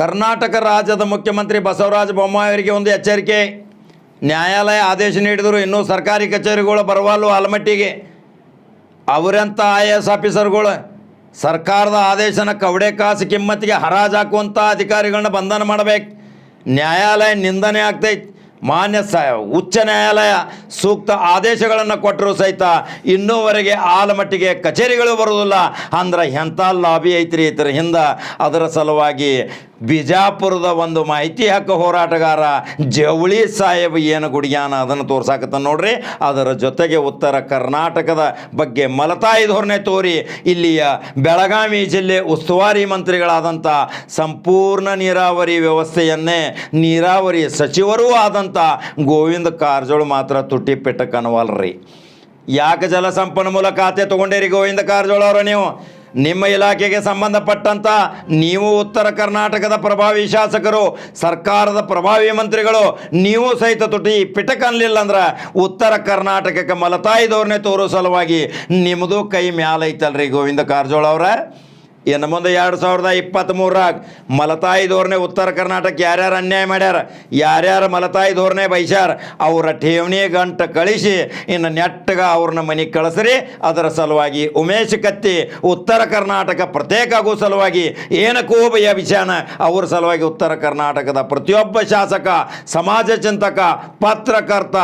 ಕರ್ನಾಟಕ ರಾಜ್ಯದ ಮುಖ್ಯಮಂತ್ರಿ ಬಸವರಾಜ ಬೊಮ್ಮಾಯಿ ಅವರಿಗೆ ಒಂದು ಎಚ್ಚರಿಕೆ. ನ್ಯಾಯಾಲಯ ಆದೇಶ ನೀಡಿದರು ಇನ್ನೂ ಸರ್ಕಾರಿ ಕಚೇರಿಗಳು ಬರವಲ್ಲು ಆಲಮಟ್ಟಿಗೆ. ಅವರಂಥ ಐ ಎ ಎಸ್ ಆಫೀಸರ್ಗಳು ಸರ್ಕಾರದ ಆದೇಶನ ಕವಡೆ ಕಾಸು ಕಿಮ್ಮತ್ತಿಗೆ ಹರಾಜು ಹಾಕುವಂಥ ಅಧಿಕಾರಿಗಳನ್ನ ಬಂಧನ ಮಾಡಬೇಕು. ನ್ಯಾಯಾಲಯ ನಿಂದನೆ ಆಗ್ತೈತಿ. ಮಾನ್ಯ ಸ, ಉಚ್ಚ ನ್ಯಾಯಾಲಯ ಸೂಕ್ತ ಆದೇಶಗಳನ್ನು ಕೊಟ್ಟರು ಸಹಿತ ಇನ್ನೂವರೆಗೆ ಆಲಮಟ್ಟಿಗೆ ಕಚೇರಿಗಳು ಬರುವುದಿಲ್ಲ. ಅಂದ್ರೆ ಎಂಥ ಲಾಬಿ ಐತ್ರಿ ಇತರ ಹಿಂದೆ. ಅದರ ಸಲುವಾಗಿ ಬಿಜಾಪುರದ ಒಂದು ಮಾಹಿತಿ ಹಕ್ಕು ಹೋರಾಟಗಾರ ಜವಳಿ ಸಾಹೇಬ್ ಏನು ಗುಡಿಯಾನ ಅದನ್ನು ತೋರ್ಸಾಕತ್ತ ನೋಡ್ರಿ. ಅದರ ಜೊತೆಗೆ ಉತ್ತರ ಕರ್ನಾಟಕದ ಬಗ್ಗೆ ಮಲತಾಯಿ ಧೋರಣೆ ತೋರಿ, ಇಲ್ಲಿಯ ಬೆಳಗಾವಿ ಜಿಲ್ಲೆ ಉಸ್ತುವಾರಿ ಮಂತ್ರಿಗಳಾದಂಥ ಸಂಪೂರ್ಣ ನೀರಾವರಿ ವ್ಯವಸ್ಥೆಯನ್ನೇ ನೀರಾವರಿ ಸಚಿವರೂ ಆದಂಥ ಗೋವಿಂದ ಕಾರಜೋಳ ಮಾತ್ರ ತುಟ್ಟಿ ಪೆಟ್ಟ ಕನವಲ್ರಿ ಯಾಕೆ ಜಲಸಂಪನ್ಮೂಲ ಖಾತೆ ತಗೊಂಡೇರಿ ಗೋವಿಂದ ಕಾರಜೋಳ ಅವರ ನೀವು? ನಿಮ್ಮ ಇಲಾಖೆಗೆ ಸಂಬಂಧಪಟ್ಟಂತ ನೀವು ಉತ್ತರ ಕರ್ನಾಟಕದ ಪ್ರಭಾವಿ ಶಾಸಕರು, ಸರ್ಕಾರದ ಪ್ರಭಾವಿ ಮಂತ್ರಿಗಳು, ನೀವು ಸಹಿತ ತುಟಿ ಪಿಟಕನ್ಲಿಲ್ಲ ಅಂದ್ರೆ ಉತ್ತರ ಕರ್ನಾಟಕಕ್ಕೆ ಮಲತಾಯಿ ಧೋರಣೆ ತೋರೋ ಸಲುವಾಗಿ ನಿಮ್ಮದು ಕೈ ಮ್ಯಾಲೈತಲ್ರಿ ಗೋವಿಂದ ಕಾರಜೋಳ ಅವರ. ಇನ್ನು ಮುಂದೆ ಎರಡು ಸಾವಿರದ ಇಪ್ಪತ್ತ್ಮೂರಾಗ ಮಲತಾಯಿ ಧೋರಣೆ ಉತ್ತರ ಕರ್ನಾಟಕ ಯಾರ್ಯಾರು ಅನ್ಯಾಯ ಮಾಡ್ಯಾರ, ಯಾರ್ಯಾರು ಮಲತಾಯಿ ಧೋರಣೆ ಬೈಸ್ಯಾರ ಅವರ ಠೇವಣಿ ಗಂಟ ಕಳಿಸಿ, ಇನ್ನು ನೆಟ್ಟಗ ಅವ್ರನ್ನ ಮನೆಗೆ ಕಳಿಸ್ರಿ, ಅದರ ಸಲುವಾಗಿ ಉಮೇಶ್ ಕತ್ತಿ ಉತ್ತರ ಕರ್ನಾಟಕ ಪ್ರತ್ಯೇಕ ಆಗೋ ಸಲುವಾಗಿ ಏನಕ್ಕೂ ಭಯ ವಿಷಯನ ಅವ್ರ ಸಲುವಾಗಿ ಉತ್ತರ ಕರ್ನಾಟಕದ ಪ್ರತಿಯೊಬ್ಬ ಶಾಸಕ, ಸಮಾಜ ಚಿಂತಕ, ಪತ್ರಕರ್ತ,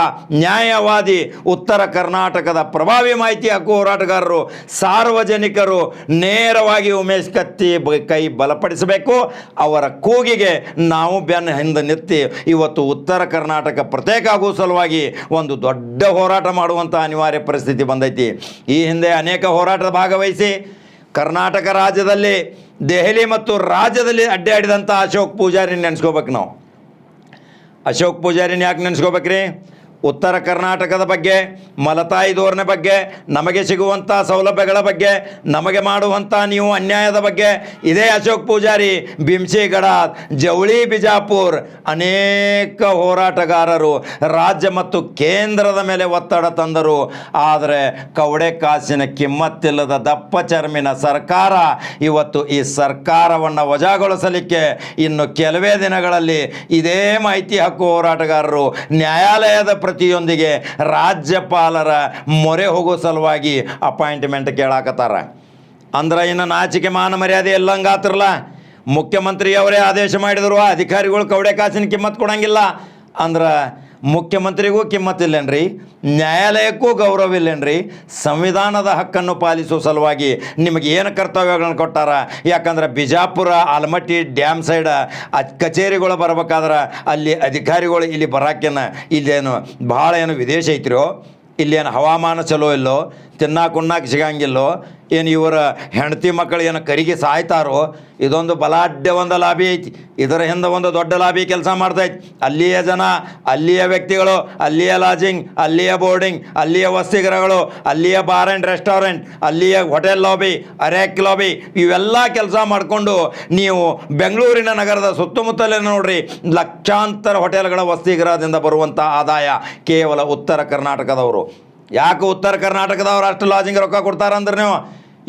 ನ್ಯಾಯವಾದಿ, ಉತ್ತರ ಕರ್ನಾಟಕದ ಪ್ರಭಾವಿ ಮಾಹಿತಿ ಹಕ್ಕು ಹೋರಾಟಗಾರರು, ಸಾರ್ವಜನಿಕರು ನೇರವಾಗಿ ಉಮೇಶ್ ಕತ್ತಿ ಬ- ಕೈ ಬಲಪಡಿಸಬೇಕು. ಅವರ ಕೂಗಿಗೆ ನಾವು ಬೆನ್ನ ಹಿಂದೆ ನಿಂತು ಇವತ್ತು ಉತ್ತರ ಕರ್ನಾಟಕ ಪ್ರತ್ಯೇಕ ಆಗುವ ಸಲುವಾಗಿ ಒಂದು ದೊಡ್ಡ ಹೋರಾಟ ಮಾಡುವಂಥ ಅನಿವಾರ್ಯ ಪರಿಸ್ಥಿತಿ ಬಂದೈತಿ. ಈ ಹಿಂದೆ ಅನೇಕ ಹೋರಾಟದ ಭಾಗವಹಿಸಿ ಕರ್ನಾಟಕ ರಾಜ್ಯದಲ್ಲಿ ದೆಹಲಿ ಮತ್ತು ರಾಜ್ಯದಲ್ಲಿ ಅಡ್ಡಾಡಿದಂಥ ಅಶೋಕ್ ಪೂಜಾರಿ ನೆನೆಸ್ಕೋಬೇಕು ನಾವು. ಅಶೋಕ್ ಪೂಜಾರಿನ ಯಾಕೆ ನೆನೆಸ್ಕೋಬೇಕ್ರಿ? ಉತ್ತರ ಕರ್ನಾಟಕದ ಬಗ್ಗೆ, ಮಲತಾಯಿ ಧೋರಣೆ ಬಗ್ಗೆ, ನಮಗೆ ಸಿಗುವಂಥ ಸೌಲಭ್ಯಗಳ ಬಗ್ಗೆ, ನಮಗೆ ಮಾಡುವಂಥ ನೀವು ಅನ್ಯಾಯದ ಬಗ್ಗೆ, ಇದೇ ಅಶೋಕ್ ಪೂಜಾರಿ ಬಿಂಸಿಗಡ ಜವಳಿ, ಬಿಜಾಪುರ್, ಅನೇಕ ಹೋರಾಟಗಾರರು ರಾಜ್ಯ ಮತ್ತು ಕೇಂದ್ರದ ಮೇಲೆ ಒತ್ತಡ ತಂದರು. ಆದರೆ ಕವಡೆ ಕಾಸಿನ ಕಿಮ್ಮತ್ತಿಲ್ಲದ ದಪ್ಪ ಚರ್ಮಿನ ಸರ್ಕಾರ ಇವತ್ತು ಈ ಸರ್ಕಾರವನ್ನು ವಜಾಗೊಳಿಸಲಿಕ್ಕೆ ಇನ್ನು ಕೆಲವೇ ದಿನಗಳಲ್ಲಿ ಇದೇ ಮಾಹಿತಿ ಹಕ್ಕು ಹೋರಾಟಗಾರರು ನ್ಯಾಯಾಲಯದ ಪ್ರತಿಯೊಂದಿಗೆ ರಾಜ್ಯಪಾಲರ ಮೊರೆ ಹೋಗೋ ಸಲುವಾಗಿ ಅಪಾಯಿಂಟ್ಮೆಂಟ್ ಕೇಳಾಕತ್ತಾರ. ಅಂದ್ರೆ ಇನ್ನು ನಾಚಿಕೆ ಮಾನ ಮರ್ಯಾದೆ ಎಲ್ಲಂಗಾತ್ರಲ್ಲ ಮುಖ್ಯಮಂತ್ರಿಯವರೇ ಆದೇಶ ಮಾಡಿದರು, ಅಧಿಕಾರಿಗಳು ಕವಡೆ ಕಾಸಿನ ಕಿಮ್ಮತ್ ಕೊಡಂಗಿಲ್ಲ. ಅಂದ್ರೆ ಮುಖ್ಯಮಂತ್ರಿಗೂ ಕಿಮ್ಮತ್ತಿಲ್ಲೇನ್ರಿ? ನ್ಯಾಯಾಲಯಕ್ಕೂ ಗೌರವ ಇಲ್ಲೇನ್ರಿ ಸಂವಿಧಾನದ ಹಕ್ಕನ್ನು ಪಾಲಿಸುವ ಸಲುವಾಗಿ ನಿಮಗೆ ಏನು ಕರ್ತವ್ಯಗಳನ್ನು ಕೊಟ್ಟಾರ? ಯಾಕಂದ್ರೆ ಬಿಜಾಪುರ, ಆಲಮಟ್ಟಿ ಡ್ಯಾಮ್ ಸೈಡ್ ಕಚೇರಿಗಳು ಬರ್ಬೇಕಾದ್ರೆ ಅಲ್ಲಿ ಅಧಿಕಾರಿಗಳು ಇಲ್ಲಿ ಬರಾಕೇನ? ಇಲ್ಲೇನು, ಭಾಳ ಏನು ವಿದೇಶ ಐತ್ರಿಯೋ ಇಲ್ಲೇನು ಹವಾಮಾನ ಚಲೋ ಇಲ್ಲೋ? ತಿನ್ನಾಕ ಉಣ್ಣಾಕ ಸಿಗಂಗಿಲ್ಲೋ, ಏನು ಇವರ ಹೆಂಡತಿ ಮಕ್ಕಳು ಏನು ಕರಿಗೆ ಸಾಯ್ತಾರೋ, ಇದೊಂದು ಬಲಾಢ್ಯ ಒಂದು ಲಾಭಿ ಐತಿ. ಇದರ ಹಿಂದೆ ಒಂದು ದೊಡ್ಡ ಲಾಭಿ ಕೆಲಸ ಮಾಡ್ತೈತಿ. ಅಲ್ಲಿಯ ಜನ, ಅಲ್ಲಿಯ ವ್ಯಕ್ತಿಗಳು, ಅಲ್ಲಿಯ ಲಾಜಿಂಗ್, ಅಲ್ಲಿಯ ಬೋರ್ಡಿಂಗ್, ಅಲ್ಲಿಯ ವಸತಿಗೃಹಗಳು ಅಲ್ಲಿಯ ಬಾರ್ ಆ್ಯಂಡ್ ರೆಸ್ಟೋರೆಂಟ್, ಅಲ್ಲಿಯ ಹೋಟೆಲ್ ಲಾಬಿ, ಅರೆಕ್ ಲಾಬಿ, ಇವೆಲ್ಲ ಕೆಲಸ ಮಾಡಿಕೊಂಡು ನೀವು ಬೆಂಗಳೂರಿನ ನಗರದ ಸುತ್ತಮುತ್ತಲೇ ನೋಡ್ರಿ, ಲಕ್ಷಾಂತರ ಹೋಟೆಲ್ಗಳ ವಸತಿಗೃಹದಿಂದ ಬರುವಂಥ ಆದಾಯ ಕೇವಲ ಉತ್ತರ ಕರ್ನಾಟಕದವರು. ಯಾಕೆ ಉತ್ತರ ಕರ್ನಾಟಕದವ್ರು ಅಷ್ಟು ಲಾಜಿಂಗ್ ರೊಕ್ಕ ಕೊಡ್ತಾರಂದ್ರೆ ನೀವು,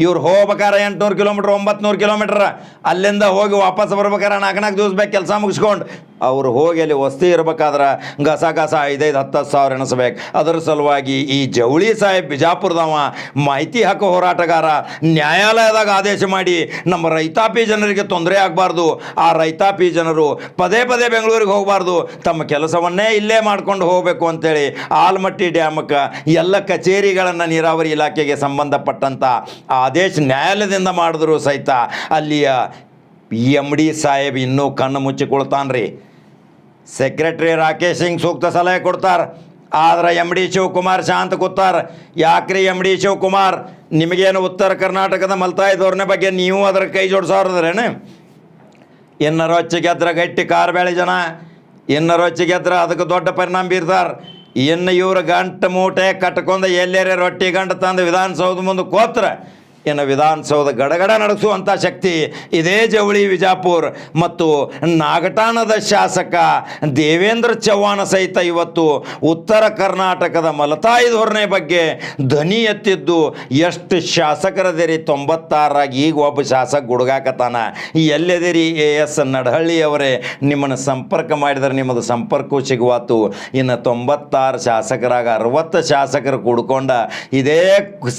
ಇವ್ರು ಹೋಗ್ಬೇಕಾರೆ ಎಂಟುನೂರು ಕಿಲೋಮೀಟ್ರ್ ಒಂಬತ್ತು ನೂರು ಕಿಲೋಮೀಟ್ರ್ ಅಲ್ಲಿಂದ ಹೋಗಿ ವಾಪಸ್ ಬರ್ಬೇಕಾರೆ ನಾಲ್ಕು ನಾಲ್ಕು ದಿವಸ ಬೇಕು, ಕೆಲಸ ಮುಗಿಸ್ಕೊಂಡು. ಅವ್ರು ಹೋಗಿ ಅಲ್ಲಿ ವಸ್ತಿ ಇರ್ಬೇಕಾದ್ರೆ ಗಸ ಗಸ ಐದೈದು ಹತ್ತು ಹತ್ತು ಸಾವಿರ ಎಣಿಸ್ಬೇಕು. ಅದರ ಸಲುವಾಗಿ ಈ ಜವಳಿ ಸಾಹೇಬ್ ಬಿಜಾಪುರದವ ಮಾಹಿತಿ ಹಕ್ಕು ಹೋರಾಟಗಾರ ನ್ಯಾಯಾಲಯದಾಗ ಆದೇಶ ಮಾಡಿ ನಮ್ಮ ರೈತಾಪಿ ಜನರಿಗೆ ತೊಂದರೆ ಆಗಬಾರ್ದು. ಆ ರೈತಾಪಿ ಜನರು ಪದೇ ಪದೇ ಬೆಂಗಳೂರಿಗೆ ಹೋಗಬಾರ್ದು. ತಮ್ಮ ಕೆಲಸವನ್ನೇ ಇಲ್ಲೇ ಮಾಡ್ಕೊಂಡು ಹೋಗಬೇಕು ಅಂತೇಳಿ ಆಲ್ಮಟ್ಟಿ ಡ್ಯಾಮಕ್ಕೆ ಎಲ್ಲ ಕಚೇರಿಗಳನ್ನು ನೀರಾವರಿ ಇಲಾಖೆಗೆ ಸಂಬಂಧಪಟ್ಟಂಥ ಆದೇಶ ನ್ಯಾಯಾಲಯದಿಂದ ಮಾಡಿದ್ರು ಸಹಿತ ಅಲ್ಲಿಯ ಎಂ ಡಿ ಸಾಹೇಬ್ ಇನ್ನೂ ಕಣ್ಣು ಮುಚ್ಚಿಕೊಳ್ತಾನ್ರಿ. ಸೆಕ್ರೆಟರಿ ರಾಕೇಶ್ ಸಿಂಗ್ ಸೂಕ್ತ ಸಲಹೆ ಕೊಡ್ತಾರೆ. ಆದ್ರೆ ಎಂ ಡಿ ಶಿವಕುಮಾರ್ ಶಾಂತ ಕೂತಾರ. ಯಾಕ್ರಿ ಎಂ ಡಿ ಶಿವಕುಮಾರ್? ನಿಮಗೇನು ಉತ್ತರ ಕರ್ನಾಟಕದ ಮಲ್ತಾಯಿದವ್ರನ್ನ ಬಗ್ಗೆ ನೀವು ಅದರ ಕೈ ಜೋಡಿಸೋರದ್ರೇನು ಹೊಚ್ಚಿಗೆ ಗೆದ್ರ ಗಟ್ಟಿ ಕಾರ್ಬೇಳೆ ಜನ. ಇನ್ನರ ಹೊಚ್ಚಿಗೆ ಗೆದ್ರ ಅದಕ್ಕೆ ದೊಡ್ಡ ಪರಿಣಾಮ ಬೀರ್ತಾರೆ ಇನ್ನು ಇವ್ರ ಗಂಟು ಮೂಟೆ ಕಟ್ಕೊಂಡು ಎಲ್ಲೇರೆ ರೊಟ್ಟಿ ಗಂಟು ತಂದು ವಿಧಾನಸೌಧ ಮುಂದೆ ಕೋತ್ರ ಇನ್ನು ವಿಧಾನಸೌಧ ಗಡಗಡ ನಡೆಸುವಂಥ ಶಕ್ತಿ ಇದೇ ಜವಳಿ ವಿಜಾಪುರ್. ಮತ್ತು ನಾಗಠಾಣದ ಶಾಸಕ ದೇವೇಂದ್ರ ಚವ್ಹಾಣ ಸಹಿತ ಇವತ್ತು ಉತ್ತರ ಕರ್ನಾಟಕದ ಮಲತಾಯಿ ಧೋರಣೆ ಬಗ್ಗೆ ಧ್ವನಿ ಎತ್ತಿದ್ದು ಎಷ್ಟು ಶಾಸಕರದಿರಿ? ತೊಂಬತ್ತಾರಾಗಿ ಈಗ ಒಬ್ಬ ಶಾಸಕ ಗುಡುಗಾಕತಾನ ಎಲ್ಲೆದಿರಿ ಎ ಎಸ್ ನಡಹಳ್ಳಿಯವರೇ ನಿಮ್ಮನ್ನು ಸಂಪರ್ಕ ಮಾಡಿದರೆ ನಿಮ್ಮದು ಸಂಪರ್ಕವೂ ಸಿಗುವಾತು. ಇನ್ನು ತೊಂಬತ್ತಾರು ಶಾಸಕರಾಗ ಅರವತ್ತು ಶಾಸಕರು ಕೂಡ್ಕೊಂಡ ಇದೇ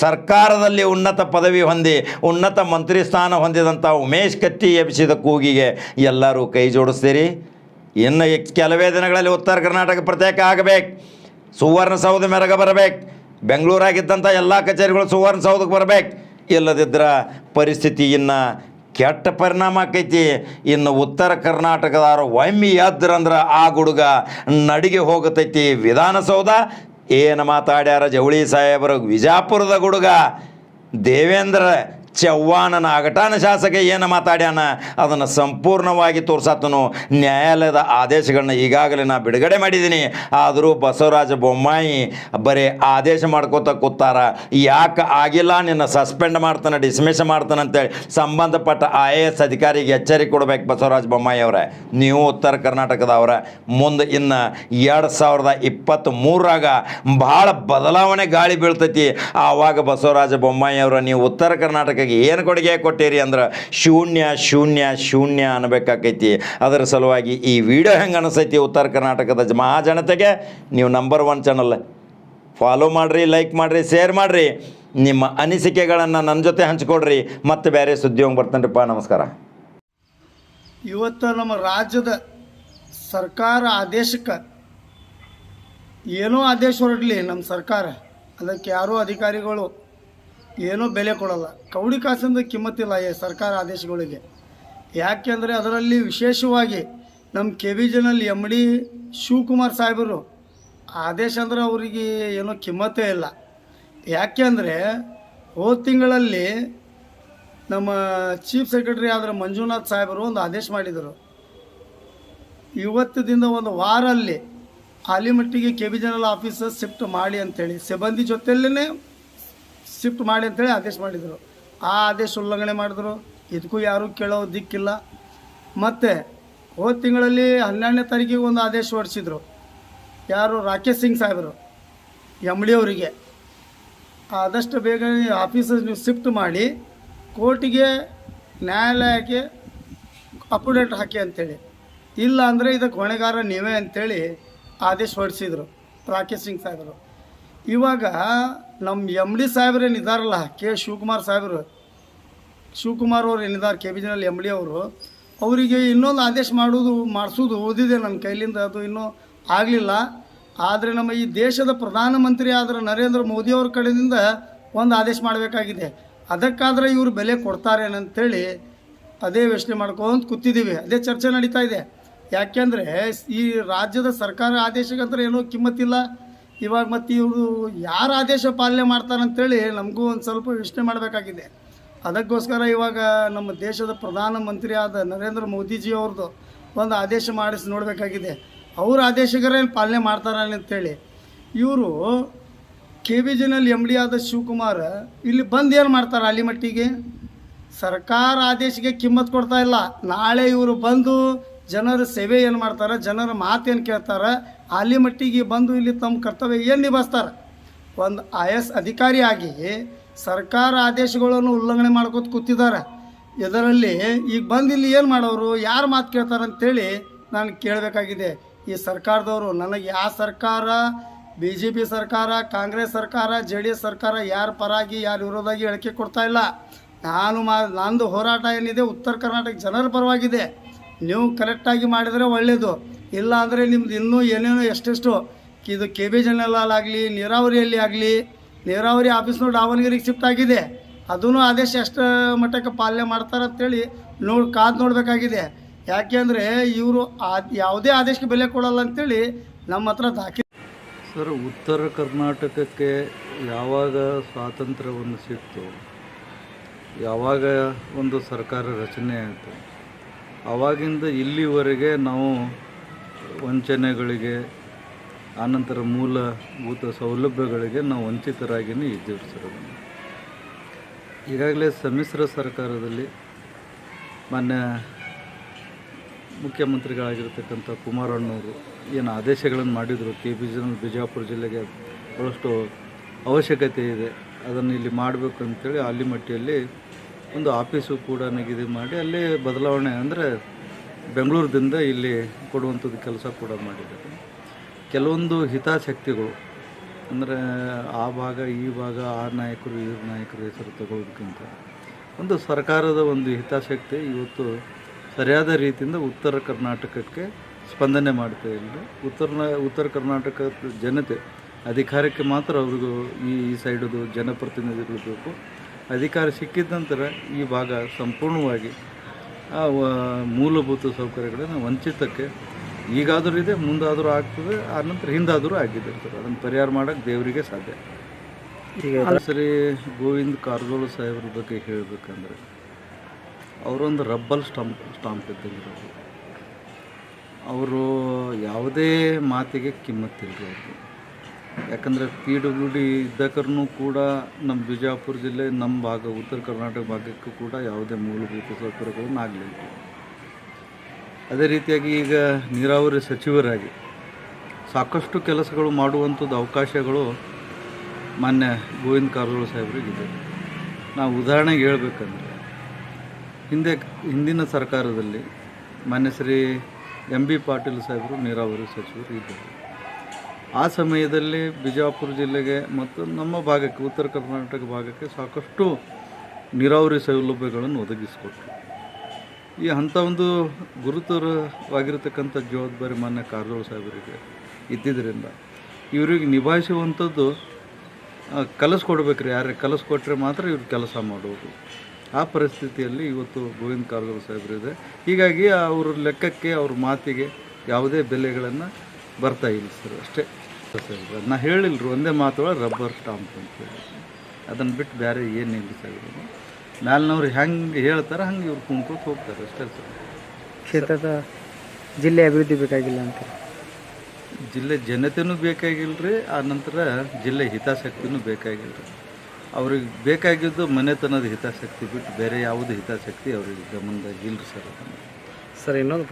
ಸರ್ಕಾರದಲ್ಲಿ ಉನ್ನತ ಪದವಿ ಹೊಂದಿ ಉನ್ನತ ಮಂತ್ರಿ ಸ್ಥಾನ ಹೊಂದಿದಂಥ ಉಮೇಶ್ ಕತ್ತಿ ಎಬ್ಬಿಸಿದ ಕೂಗಿಗೆ ಎಲ್ಲರೂ ಕೈ ಜೋಡಿಸ್ತೀರಿ. ಇನ್ನು ಕೆಲವೇ ದಿನಗಳಲ್ಲಿ ಉತ್ತರ ಕರ್ನಾಟಕ ಪ್ರತ್ಯೇಕ ಆಗಬೇಕು. ಸುವರ್ಣಸೌಧ ಮೆರಗ ಬರಬೇಕು. ಬೆಂಗಳೂರಾಗಿದ್ದಂಥ ಎಲ್ಲ ಕಚೇರಿಗಳು ಸುವರ್ಣಸೌಧಕ್ಕೆ ಬರಬೇಕು. ಇಲ್ಲದಿದ್ದರೆ ಪರಿಸ್ಥಿತಿ ಇನ್ನು ಕೆಟ್ಟ ಪರಿಣಾಮ ಆಕೈತಿ. ಇನ್ನು ಉತ್ತರ ಕರ್ನಾಟಕದವ್ರು ಒಮ್ಮೆ ಎದ್ರಂದ್ರೆ ಆ ಗುಡುಗ ನಡಿಗೆ ಹೋಗತೈತಿ. ವಿಧಾನಸೌಧ, ಏನು ಮಾತಾಡ್ಯಾರ ಜವಳಿ ಸಾಹೇಬರು, ವಿಜಾಪುರದ ಗುಡುಗ. ದೇವೇಂದ್ರ ಚವ್ಹಾಣನ ಅಗಟಾನ ಶಾಸಕ ಏನು ಮಾತಾಡ್ಯಾನ? ಅದನ್ನು ಸಂಪೂರ್ಣವಾಗಿ ತೋರಿಸತ್ತನು ನ್ಯಾಯಾಲಯದ ಆದೇಶಗಳನ್ನ ಈಗಾಗಲೇ ನಾ ಬಿಡುಗಡೆ ಮಾಡಿದ್ದೀನಿ. ಆದರೂ ಬಸವರಾಜ ಬೊಮ್ಮಾಯಿ ಬರೀ ಆದೇಶ ಮಾಡ್ಕೋತ ಕೂತಾರ. ಯಾಕೆ ಆಗಿಲ್ಲ? ನಿನ್ನ ಸಸ್ಪೆಂಡ್ ಮಾಡ್ತಾನೆ, ಡಿಸ್ಮಿಸ್ ಮಾಡ್ತಾನೆ ಅಂತೇಳಿ ಸಂಬಂಧಪಟ್ಟ ಐ ಎ ಎಸ್ ಅಧಿಕಾರಿಗೆ ಎಚ್ಚರಿಕೆ ಕೊಡಬೇಕು ಬಸವರಾಜ ಬೊಮ್ಮಾಯಿ ಅವರೇ. ನೀವು ಉತ್ತರ ಕರ್ನಾಟಕದವರ. ಮುಂದೆ ಇನ್ನು ಎರಡು ಸಾವಿರದ ಇಪ್ಪತ್ತ್ ಮೂರಾಗ ಭಾಳ ಬದಲಾವಣೆ ಗಾಳಿ ಬೀಳ್ತೈತಿ. ಆವಾಗ ಬಸವರಾಜ ಬೊಮ್ಮಾಯಿ ಅವರ, ನೀವು ಉತ್ತರ ಕರ್ನಾಟಕಕ್ಕೆ ಏನು ಕೊಡುಗೆ ಕೊಟ್ಟಿರಿ ಅಂದ್ರೆ ಶೂನ್ಯ ಶೂನ್ಯ ಶೂನ್ಯ ಅನ್ಬೇಕಾಕೈತಿ. ಅದರ ಸಲುವಾಗಿ ಈ ವಿಡಿಯೋ ಹೆಂಗೆ ಅನಿಸೈತಿ ಉತ್ತರ ಕರ್ನಾಟಕದ ಜ- ಮಹಾಜನತೆಗೆ ನೀವು ನಂಬರ್ ಒನ್ ಚಾನಲ್ ಫಾಲೋ ಮಾಡಿರಿ ಲೈಕ್ ಮಾಡಿರಿ ಶೇರ್ ಮಾಡಿರಿ. ನಿಮ್ಮ ಅನಿಸಿಕೆಗಳನ್ನು ನನ್ನ ಜೊತೆ ಹಂಚ್ಕೊಡ್ರಿ. ಮತ್ತೆ ಬೇರೆ ಸುದ್ದಿ ಹೋಗಿ ಬರ್ತಾನ್ರಿಪ್ಪ. ನಮಸ್ಕಾರ. ಇವತ್ತು ನಮ್ಮ ರಾಜ್ಯದ ಸರ್ಕಾರ ಆದೇಶಕ್ಕೆ ಏನೋ ಆದೇಶ ಹೊರಡಲಿ ನಮ್ಮ ಸರ್ಕಾರ. ಅದಕ್ಕೆ ಯಾರೂ ಅಧಿಕಾರಿಗಳು ಏನೂ ಬೆಲೆ ಕೊಡಲ್ಲ. ಕೌಡಿ ಕಾಸಿಂದ ಕಿಮ್ಮತ್ತಿಲ್ಲ ಈ ಸರ್ಕಾರ ಆದೇಶಗಳಿಗೆ. ಯಾಕೆಂದರೆ ಅದರಲ್ಲಿ ವಿಶೇಷವಾಗಿ ನಮ್ಮ ಕೆ ಬಿ ಜಿನಲ್ಲಿ ಎಂ ಡಿ ಶಿವಕುಮಾರ್ ಸಾಹೇಬರು ಆದೇಶ ಅಂದ್ರೆ ಅವರಿಗೆ ಏನೋ ಕಿಮ್ಮತ್ತೇ ಇಲ್ಲ. ಯಾಕೆಂದರೆ ಹೋದ ತಿಂಗಳಲ್ಲಿ ನಮ್ಮ ಚೀಫ್ ಸೆಕ್ರೆಟರಿ ಆದ್ರೆ ಮಂಜುನಾಥ್ ಸಾಹೇಬರು ಒಂದು ಆದೇಶ ಮಾಡಿದರು. ಇವತ್ತಿನಿಂದ ಒಂದು ವಾರಲ್ಲಿ ಆಲಿಮಟ್ಟಿಗೆ K B general officer shift ಮಾಡಿ ಅಂಥೇಳಿ ಸಿಬ್ಬಂದಿ ಜೊತೆಯಲ್ಲೇ ಶಿಫ್ಟ್ ಮಾಡಿ ಅಂತೇಳಿ ಆದೇಶ ಮಾಡಿದರು. ಆ ಆದೇಶ ಉಲ್ಲಂಘನೆ ಮಾಡಿದ್ರು. ಇದಕ್ಕೂ ಯಾರೂ ಕೇಳೋ ದಿಕ್ಕಿಲ್ಲ. ಮತ್ತು ಹೋದ ತಿಂಗಳಲ್ಲಿ ಹನ್ನೆರಡನೇ ತಾರೀಕಿಗೆ ಒಂದು ಆದೇಶ ಹೊರಡಿಸಿದ್ರು. ಯಾರು ರಾಕೇಶ್ ಸಿಂಗ್ ಸಾಹೇಬರು ಎಂ ಡಿ ಅವರಿಗೆ. ಆದಷ್ಟು ಬೇಗ ಆಫೀಸ್ ನೀವು ಶಿಫ್ಟ್ ಮಾಡಿ ಕೋರ್ಟಿಗೆ ನ್ಯಾಯಾಲಯಕ್ಕೆ ಅಪ್ಡೇಟ್ ಹಾಕಿ ಅಂತೇಳಿ. ಇಲ್ಲ ಅಂದರೆ ಇದಕ್ಕೆ ಹೊಣೆಗಾರ ನೀವೇ ಅಂತೇಳಿ ಆದೇಶ ಹೊರಡಿಸಿದರು ರಾಕೇಶ್ ಸಿಂಗ್ ಸಾಹೇಬರು. ಇವಾಗ ನಮ್ಮ ಎಂ ಡಿ ಸಾಹೇಬ್ರು ಏನಿದ್ದಾರಲ್ಲ ಕೆ ಶಿವಕುಮಾರ್ ಸಾಹೇಬರು, ಶಿವಕುಮಾರ್ ಅವ್ರು ಏನಿದ್ದಾರೆ ಕೆ ಬಿ ಜಿನಲ್ಲಿ ಎಂ ಡಿ ಅವರು, ಅವರಿಗೆ ಇನ್ನೊಂದು ಆದೇಶ ಮಾಡೋದು, ಮಾಡಿಸೋದು ಓದಿದೆ ನನ್ನ ಕೈಲಿಂದ, ಅದು ಇನ್ನೂ ಆಗಲಿಲ್ಲ. ಆದರೆ ನಮ್ಮ ಈ ದೇಶದ ಪ್ರಧಾನಮಂತ್ರಿ ಆದ್ರ ನರೇಂದ್ರ ಮೋದಿಯವ್ರ ಕಡೆಯಿಂದ ಒಂದು ಆದೇಶ ಮಾಡಬೇಕಾಗಿದೆ. ಅದಕ್ಕಾದರೆ ಇವರು ಬೆಲೆ ಕೊಡ್ತಾರೆ ಏನಂತೇಳಿ ಅದೇ ಯೋಚನೆ ಮಾಡ್ಕೊಂತ ಕೂತಿದ್ದೀವಿ ಅದೇ ಚರ್ಚೆ ನಡೀತಾ ಇದೆ. ಯಾಕೆಂದರೆ ಈ ರಾಜ್ಯದ ಸರ್ಕಾರ ಆದೇಶಕ್ಕಂದ್ರೆ ಏನೂ ಕಿಮ್ಮತ್ತಿಲ್ಲ. ಇವಾಗ ಮತ್ತು ಇವರು ಯಾರ ಆದೇಶ ಪಾಲನೆ ಮಾಡ್ತಾರಂತೇಳಿ ನಮಗೂ ಒಂದು ಸ್ವಲ್ಪ ಯೋಚನೆ ಮಾಡಬೇಕಾಗಿದೆ. ಅದಕ್ಕೋಸ್ಕರ ಇವಾಗ ನಮ್ಮ ದೇಶದ ಪ್ರಧಾನಮಂತ್ರಿ ಆದ ನರೇಂದ್ರ ಮೋದಿಜಿ ಅವ್ರದ್ದು ಒಂದು ಆದೇಶ ಮಾಡಿಸಿ ನೋಡಬೇಕಾಗಿದೆ. ಅವ್ರ ಆದೇಶಗರೇನು ಪಾಲನೆ ಮಾಡ್ತಾರೆ ಅಂತೇಳಿ. ಇವರು ಕೆ ಬಿ ಜಿನಲ್ಲಿ ಎಂ ಡಿ ಆದ ಶಿವಕುಮಾರ್ ಇಲ್ಲಿ ಬಂದು ಏನು ಮಾಡ್ತಾರೆ ಅಲ್ಲಿ ಮಟ್ಟಿಗೆ? ಸರ್ಕಾರ ಆದೇಶಕ್ಕೆ ಕಿಮ್ಮತ್ತು ಕೊಡ್ತಾ ಇಲ್ಲ. ನಾಳೆ ಇವರು ಬಂದು ಜನರ ಸೇವೆ ಏನು ಮಾಡ್ತಾರೆ? ಜನರ ಮಾತೇನು ಕೇಳ್ತಾರೆ? ಅಲ್ಲಿ ಮಟ್ಟಿಗೆ ಬಂದು ಇಲ್ಲಿ ತಮ್ಮ ಕರ್ತವ್ಯ ಏನು ನಿಭಾಯಿಸ್ತಾರೆ? ಒಂದು ಐ ಎಸ್ ಅಧಿಕಾರಿಯಾಗಿ ಸರ್ಕಾರ ಆದೇಶಗಳನ್ನು ಉಲ್ಲಂಘನೆ ಮಾಡ್ಕೋತ ಕೂತಿದ್ದಾರೆ ಇದರಲ್ಲಿ ಈಗ ಬಂದು ಇಲ್ಲಿ ಏನು ಮಾಡೋರು, ಯಾರು ಮಾತು ಕೇಳ್ತಾರೆ ಅಂತೇಳಿ ನಾನು ಕೇಳಬೇಕಾಗಿದೆ. ಈ ಸರ್ಕಾರದವರು, ನನಗೆ ಯಾವ ಸರ್ಕಾರ ಬಿ ಜೆ ಪಿ ಸರ್ಕಾರ, ಕಾಂಗ್ರೆಸ್ ಸರ್ಕಾರ, ಜೆ ಡಿ ಎಸ್ ಸರ್ಕಾರ ಯಾರ ಪರಾಗಿ, ಯಾರು ವಿರೋಧಾಗಿ ಹೇಳಿಕೆ ಕೊಡ್ತಾ ಇಲ್ಲ. ನಾನು ಮಾ, ನಂದು ಹೋರಾಟ ಏನಿದೆ, ಉತ್ತರ ಕರ್ನಾಟಕ ಜನರ ಪರವಾಗಿದೆ. ನೀವು ಕರೆಕ್ಟಾಗಿ ಮಾಡಿದರೆ ಒಳ್ಳೆಯದು ಇಲ್ಲ ಅಂದರೆ ನಿಮ್ದು ಇನ್ನೂ ಏನೇನೋ ಎಷ್ಟೆಷ್ಟು, ಇದು ಕೆ ಬಿ ಆಗಲಿ, ನೀರಾವರಿಯಲ್ಲಿ ಆಗಲಿ, ನೀರಾವರಿ ಆಫೀಸ್ನೂ ದಾವಣಗೆರೆಗೆ ಶಿಫ್ಟ್ ಆಗಿದೆ. ಅದೂ ಆದೇಶ ಎಷ್ಟು ಮಟ್ಟಕ್ಕೆ ಪಾಲನೆ ಮಾಡ್ತಾರೆ ಅಂತೇಳಿ ನೋಡಿ, ಕಾದು ನೋಡಬೇಕಾಗಿದೆ. ಯಾಕೆಂದರೆ ಇವರು ಯಾವುದೇ ಆದೇಶಕ್ಕೆ ಬೆಲೆ ಕೊಡಲ್ಲ ಅಂತೇಳಿ ನಮ್ಮ ಹತ್ರ ದಾಖಲೆ ಸರ್, ಉತ್ತರ ಕರ್ನಾಟಕಕ್ಕೆ ಯಾವಾಗ ಸ್ವಾತಂತ್ರ್ಯವನ್ನು ಸಿಕ್ತು, ಯಾವಾಗ ಒಂದು ಸರ್ಕಾರ ರಚನೆ ಆಯಿತು ಆವಾಗಿಂದ ಇಲ್ಲಿವರೆಗೆ ನಾವು ವಂಚನೆಗಳಿಗೆ, ಆನಂತರ ಮೂಲಭೂತ ಸೌಲಭ್ಯಗಳಿಗೆ ನಾವು ವಂಚಿತರಾಗಿಯೇ ಇದ್ದೀವಿ ಸರ್ ಈಗಾಗಲೇ ಸಮ್ಮಿಶ್ರ ಸರ್ಕಾರದಲ್ಲಿ ಮಾನ್ಯ ಮುಖ್ಯಮಂತ್ರಿಗಳಾಗಿರ್ತಕ್ಕಂಥ ಕುಮಾರಣ್ಣವರು ಏನು ಆದೇಶಗಳನ್ನು ಮಾಡಿದರು. ಕೆ ಬಿ ಜನ ಬಿಜಾಪುರ ಜಿಲ್ಲೆಗೆ ಭಾಳಷ್ಟು ಅವಶ್ಯಕತೆ ಇದೆ. ಅದನ್ನು ಇಲ್ಲಿ ಮಾಡಬೇಕು ಅಂತೇಳಿ ಆಲಿಮಟ್ಟಿಯಲ್ಲಿ ಒಂದು ಆಫೀಸು ಕೂಡ ನಿಗದಿ ಮಾಡಿ ಅಲ್ಲಿ ಬದಲಾವಣೆ ಅಂದರೆ ಬೆಂಗಳೂರದಿಂದ ಇಲ್ಲಿ ಕೊಡುವಂಥದ್ದು ಕೆಲಸ ಕೂಡ ಮಾಡಿದ್ದಾರೆ. ಕೆಲವೊಂದು ಹಿತಾಸಕ್ತಿಗಳು, ಅಂದರೆ ಆ ಭಾಗ, ಈ ಭಾಗ, ಆ ನಾಯಕರು, ಈ ನಾಯಕರು ಹೆಸರು ತಗೊಳ್ಳೋದಕ್ಕಿಂತ ಒಂದು ಸರ್ಕಾರದ ಒಂದು ಹಿತಾಸಕ್ತಿ ಇವತ್ತು ಸರಿಯಾದ ರೀತಿಯಿಂದ ಉತ್ತರ ಕರ್ನಾಟಕಕ್ಕೆ ಸ್ಪಂದನೆ ಮಾಡ್ತಾ ಇಲ್ಲ ಉತ್ತರ ಉತ್ತರ ಕರ್ನಾಟಕದ ಜನತೆ ಅಧಿಕಾರಕ್ಕೆ ಮಾತ್ರ ಅವ್ರಿಗೂ ಈ ಈ ಸೈಡದು ಜನಪ್ರತಿನಿಧಿಗಳು ಬೇಕು. ಅಧಿಕಾರ ಸಿಕ್ಕಿದ ನಂತರ ಈ ಭಾಗ ಸಂಪೂರ್ಣವಾಗಿ ಮೂಲಭೂತ ಸೌಕರ್ಯಗಳನ್ನು ವಂಚಿತಕ್ಕೆ ಈಗಾದರೂ ಇದೆ ಮುಂದಾದರೂ ಆಗ್ತದೆ ಆ ನಂತರ ಹಿಂದಾದರೂ ಆಗಿದೆ ಸರ್ ಅದನ್ನು ಪರಿಹಾರ ಮಾಡೋಕ್ಕೆ ದೇವರಿಗೆ ಸಾಧ್ಯ. ಈಗ ಸರಿ ಗೋವಿಂದ್ ಕಾರಜೋಳ ಸಾಹೇಬ್ರ ಬಗ್ಗೆ ಹೇಳಬೇಕಂದ್ರೆ ಅವರೊಂದು ರಬ್ಬಲ್ ಸ್ಟಾಂಪ್ ಸ್ಟಾಂಪ್ ಇದ್ದಂಗೆ ಅವರು ಯಾವುದೇ ಮಾತಿಗೆ ಕಿಮ್ಮತ್ತಿಲ್ಲ ಅವ್ರಿಗೆ. ಯಾಕಂದರೆ ಪಿ ಡಬ್ಲ್ಯೂ ಡಿ ಇದ್ದಕ್ಕೂ ಕೂಡ ನಮ್ಮ ಬಿಜಾಪುರ ಜಿಲ್ಲೆ, ನಮ್ಮ ಭಾಗ, ಉತ್ತರ ಕರ್ನಾಟಕ ಭಾಗಕ್ಕೂ ಕೂಡ ಯಾವುದೇ ಮೂಲಭೂತ ಸೌಕರ್ಯಗಳನ್ನು ಆಗಲಿಲ್ಲ. ಅದೇ ರೀತಿಯಾಗಿ ಈಗ ನೀರಾವರಿ ಸಚಿವರಾಗಿ ಸಾಕಷ್ಟು ಕೆಲಸಗಳು ಮಾಡುವಂಥದ್ದು ಅವಕಾಶಗಳು ಮಾನ್ಯ ಗೋವಿಂದ ಕಾರಜೋಳ ಸಾಹೇಬ್ರಿಗಿದೆ ನಾವು ಉದಾಹರಣೆಗೆ ಹೇಳಬೇಕಂದ್ರೆ, ಹಿಂದೆ ಹಿಂದಿನ ಸರ್ಕಾರದಲ್ಲಿ ಮಾನ್ಯ ಶ್ರೀ ಎಂ ಬಿ ಪಾಟೀಲ್ ಸಾಹೇಬರು ನೀರಾವರಿ ಸಚಿವರು ಇದ್ದರು. ಆ ಸಮಯದಲ್ಲಿ ಬಿಜಾಪುರ ಜಿಲ್ಲೆಗೆ ಮತ್ತು ನಮ್ಮ ಭಾಗಕ್ಕೆ, ಉತ್ತರ ಕರ್ನಾಟಕ ಭಾಗಕ್ಕೆ ಸಾಕಷ್ಟು ನೀರಾವರಿ ಸೌಲಭ್ಯಗಳನ್ನು ಒದಗಿಸಿಕೊಟ್ರು. ಈ ಅಂಥ ಒಂದು ಗುರುತರವಾಗಿರತಕ್ಕಂಥ ಜವಾಬ್ದಾರಿ ಮಾನ್ಯ ಕಾರಜೋಳ ಸಾಹೇಬರಿಗೆ ಇದ್ದಿದ್ದರಿಂದ ಇವ್ರಿಗೆ ನಿಭಾಯಿಸುವಂಥದ್ದು ಕಲಿಸ್ಕೊಡ್ಬೇಕ್ರಿ ಯಾರೇ ಕಲಿಸ್ಕೊಟ್ರೆ ಮಾತ್ರ ಇವ್ರು ಕೆಲಸ ಮಾಡೋದು ಆ ಪರಿಸ್ಥಿತಿಯಲ್ಲಿ ಇವತ್ತು ಗೋವಿಂದ ಕಾರಜೋಳ ಸಾಹೇಬರಿದೆ. ಹೀಗಾಗಿ ಅವ್ರ ಲೆಕ್ಕಕ್ಕೆ, ಅವ್ರ ಮಾತಿಗೆ ಯಾವುದೇ ಬೆಲೆಗಳನ್ನು ಬರ್ತಾ ಇಲ್ಲ ಸರ್, ಅಷ್ಟೇ. ನಾ ಹೇಳಿಲ್ರಿ ಒಂದೇ ಮಾತು ರಬ್ಬರ್ ಸ್ಟಾಂಪ್ ಅಂತೇಳಿ ಅದನ್ನು ಬಿಟ್ಟು ಬೇರೆ ಏನಿಲ್ಲ ಸರ್ ಮ್ಯಾಲಿನವ್ರು ಹೆಂಗೆ ಹೇಳ್ತಾರೆ ಹಂಗೆ ಇವ್ರು ಕುಣ್ಕೋತ ಹೋಗ್ತಾರೆ ಅಷ್ಟೇ ಸರ್. ಕ್ಷೇತ್ರದ ಜಿಲ್ಲೆ ಅಭಿವೃದ್ಧಿ ಬೇಕಾಗಿಲ್ಲ ಅಂತ. ಜಿಲ್ಲೆ ಜನತೆನೂ ಬೇಕಾಗಿಲ್ಲ ರೀ ಆ ನಂತರ ಜಿಲ್ಲೆ ಹಿತಾಸಕ್ತಿನೂ ಬೇಕಾಗಿಲ್ಲ ರೀ ಅವ್ರಿಗೆ ಬೇಕಾಗಿದ್ದು ಮನೆತನದ ಹಿತಾಸಕ್ತಿ ಬಿಟ್ಟು ಬೇರೆ ಯಾವುದೇ ಹಿತಾಸಕ್ತಿ ಅವ್ರಿಗೆ ಗಮನದಾಗ ರೀ ಸರ್ ಅದನ್ನು ಸರ್ ಇನ್ನೊಂದು